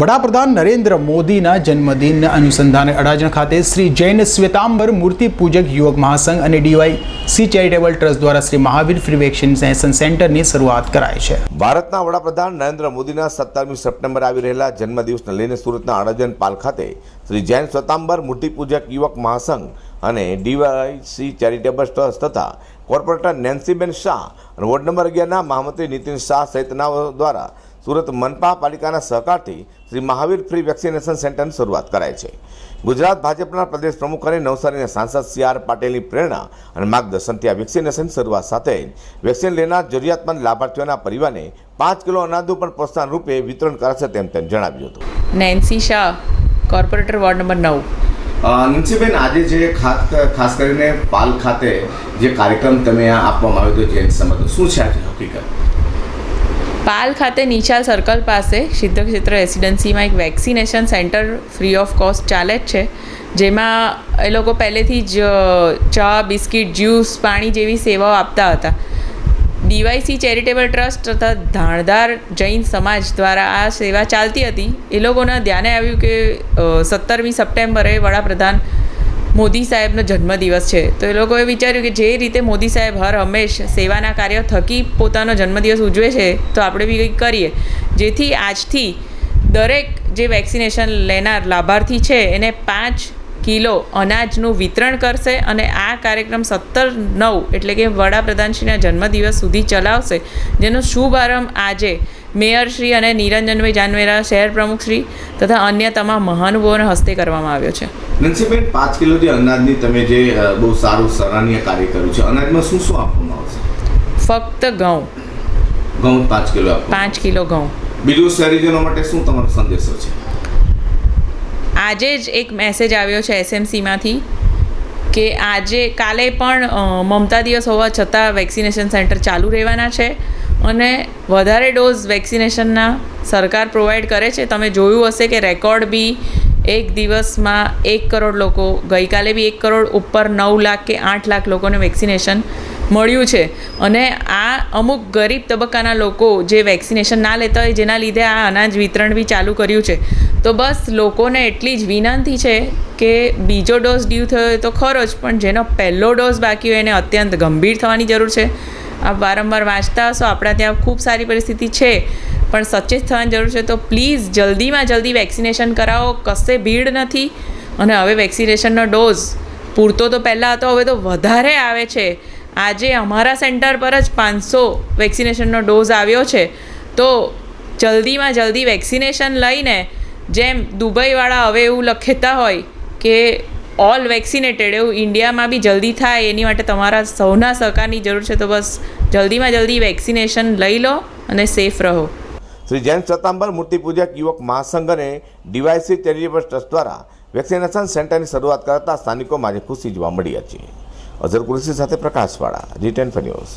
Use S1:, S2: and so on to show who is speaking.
S1: વડાપ્રધાન નરેન્દ્ર મોદીના જન્મદિન અનુસંધાને અડાજણ ખાતે શ્રી જૈન શ્વેતાંબર મૂર્તિ પૂજક યુવક મહાસંઘ અને ડીવાય સી ચેરિટેબલ ટ્રસ્ટ દ્વારા શ્રી મહાવીર ફ્રી વેક્સિનેશન સેન્ટરની શરૂઆત કરાઈ છે.
S2: ભારતના વડાપ્રધાન નરેન્દ્ર મોદીના સત્તરમી સપ્ટેમ્બર આવી રહેલા જન્મદિવસને લઈને સુરતના અડાજણ પાલ ખાતે શ્રી જૈન શ્વેતાંબર મૂર્તિ પૂજક યુવક મહાસંઘ અને ડીવાય સી ચેરિટેબલ ટ્રસ્ટ તથા કોર્પોરેટર નેન્સીબેન શાહ અને વોર્ડ નંબર અગિયારના મહામંત્રી નીતિન શાહ સહિતના દ્વારા સુરત મનપા પાલિકાના સહકારથી શ્રી મહાવીર ફ્રી વેક્સિનેશન સેન્ટરની શરૂઆત કરાય છે. ગુજરાત ભાજપના પ્રદેશ પ્રમુખ અને નવસારીના સાંસદ સી આર પાટીલની પ્રેરણા અને માર્ગદર્શનથી આ વેક્સિનેશન શરૂઆત સાથે વેક્સિન લેનાર જરૂરિયાતમંદ લાભાર્થીઓના પરિવારને પાંચ કિલો અનાજનું પણ પ્રોત્સાહન રૂપે વિતરણ કરાશે તેમ તેમ જણાવ્યું હતું.
S3: Nancy Shah corporator ward number નવ.
S2: નંસીબેન આજે જે ખાસ કરીને પાલ ખાતે જે કાર્યક્રમ તમે આપવામાં આવ્યો હતો જૈન સમાજ શું છે આજે હકીકત?
S3: પાલ ખાતે નિશાલ સર્કલ પાસે સિદ્ધક્ષેત્ર રેસિડન્સીમાં એક vaccination center free of cost ચાલે જ છે. જેમાં એ લોકો પહેલેથી જ ચા, બિસ્કિટ, જ્યુસ, પાણી જેવી સેવાઓ આપતા હતા. ડીવાયસી ચેરિટેબલ ટ્રસ્ટ તથા ધાણધાર જૈન સમાજ દ્વારા આ સેવા ચાલતી હતી. એ લોકોના ધ્યાને આવ્યું કે સત્તરમી સપ્ટેમ્બરે વડાપ્રધાન મોદી સાહેબનો જન્મદિવસ છે. તો એ લોકોએ વિચાર્યું કે જે રીતે મોદી સાહેબ હર હંમેશ સેવાના કાર્ય થકી પોતાનો જન્મદિવસ ઉજવે છે, તો આપણે બી કંઈક કરીએ. જેથી આજથી દરેક જે વેક્સિનેશન લેનાર લાભાર્થી છે, એને પાંચ કિલો અનાજનું વિતરણ કરશે અને આ કાર્યક્રમ સત્તર નવ એટલે કે વડાપ્રધાનશ્રીના જન્મદિવસ સુધી ચલાવશે. જેનો શુભારંભ આજે મેયરશ્રી અને નિરંજનભાઈ જાનવેરા શહેર પ્રમુખશ્રી તથા અન્ય તમામ મહાનુભાવોના હસ્તે કરવામાં આવ્યો છે.
S2: નંસીબેન પાંચ કિલો જે અનાજની તમે જે બહુ સારું સરાહનીય કાર્ય કર્યું છે અનાજમાં શું શું આપવામાં આવશે
S3: ફક્ત ઘઉં.
S2: ઘઉં પાંચ કિલો
S3: પાંચ કિલો ઘઉં.
S2: બીજું શહેરીજનો માટે શું તમારો સંદેશો છે?
S3: આજે જ એક મેસેજ આવ્યો છે એસએમસીમાંથી કે આજે કાલે પણ મમતા દિવસ હોવા છતાં વેક્સિનેશન સેન્ટર ચાલુ રહેવાના છે. અને વધારે ડોઝ વેક્સિનેશનના સરકાર પ્રોવાઈડ કરે છે. તમે જોયું હશે કે રેકોર્ડ બી એક દિવસમાં એક કરોડ લોકો, ગઈકાલે બી એક કરોડ ઉપર નવ લાખ કે આઠ લાખ લોકોને વેક્સિનેશન મળ્યું છે. અને આ અમુક ગરીબ તબક્કાના લોકો જે વેક્સિનેશન ના લેતા હોય, જેના લીધે આ અનાજ વિતરણ બી ચાલુ કર્યું છે. તો બસ લોકોને એટલી જ વિનંતી છે કે બીજો ડોઝ ડ્યુ થયો હોય તો ખરો જ, પણ જેનો પહેલો ડોઝ બાકી હોય એને અત્યંત ગંભીર થવાની જરૂર છે. આપ વારંવાર વાંચતા હશો. આપણા ત્યાં ખૂબ સારી પરિસ્થિતિ છે. પણ સચેત થવાની જરૂર છે તો પ્લીઝ જલ્દીમાં જલ્દી વેક્સિનેશન કરાવો. કશે ભીડ નથી. અને હવે વેક્સિનેશનનો ડોઝ પૂરતો તો પહેલાં હતો, હવે તો વધારે આવે છે. આજે અમારા સેન્ટર પર જ પાંચસો વેક્સિનેશનનો ડોઝ આવ્યો છે. તો જલ્દીમાં જલ્દી વેક્સિનેશન લઈને જેમ દુબઈવાળા હવે એવું લખેતા હોય કે ઓલ વેક્સિનેટેડ એવું ઇન્ડિયામાં બી જલ્દી થાય, એની માટે તમારા સૌના સહકારની જરૂર છે, તો બસ જલ્દીમાં જલ્દી વેક્સિનેશન લઈ લો અને સેફ રહો.
S2: શ્રી જૈન સતાંબર મૂર્તિપૂજક યુવક મહાસંઘ અને ડીવાયસી ચેરિટેબલ ટ્રસ્ટ દ્વારા વેક્સિનેશન સેન્ટરની શરૂઆત કરતા સ્થાનિકોમાં આજે ખુશી જોવા મળી હતી. અઝર કુરેશી સાથે પ્રકાશવાળા જી ટેન ન્યૂઝ